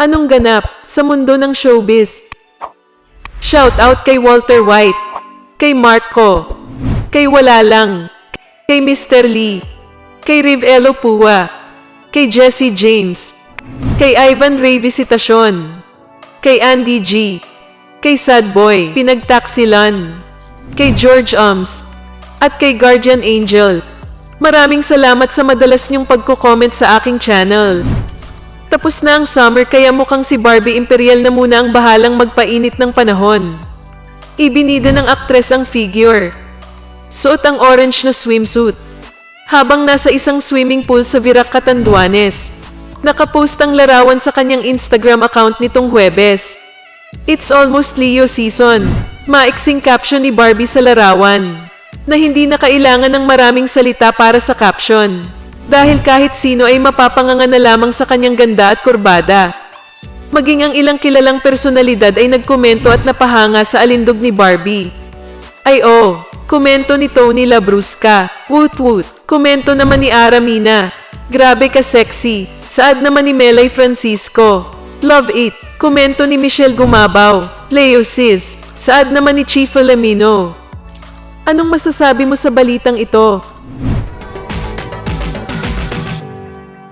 Anong ganap sa mundo ng showbiz? Shout out kay Walter White, kay Marco, kay Wala Lang, kay Mr. Lee, kay Riv Pua, kay Jesse James, kay Ivan Ray Visitacion, kay Andy G, kay Sad Boy, Pinagtaksilan, kay George Ums, at kay Guardian Angel. Maraming salamat sa madalas niyong pagko-comment sa aking channel. Tapos na ang summer kaya mukhang si Barbie Imperial na muna ang bahalang magpainit ng panahon. Ibinida ng aktres ang figure. Suot ang orange na swimsuit. Habang nasa isang swimming pool sa Virac, Catanduanes. Nakapost ang larawan sa kanyang Instagram account nitong Huwebes. It's almost Leo season. Maiksing caption ni Barbie sa larawan. Na hindi na kailangan ng maraming salita para sa caption. Dahil kahit sino ay mapapanganga na lamang sa kanyang ganda at kurbada. Maging ang ilang kilalang personalidad ay nagkomento at napahanga sa alindog ni Barbie. Ay oh, komento ni Tony Labrusca. Woot woot. Komento naman ni Aramina. Grabe ka sexy. Saad naman ni Melay Francisco. Love it. Komento ni Michelle Gumabaw. Leo sis. Saad naman ni Chief Alamino. Anong masasabi mo sa balitang ito?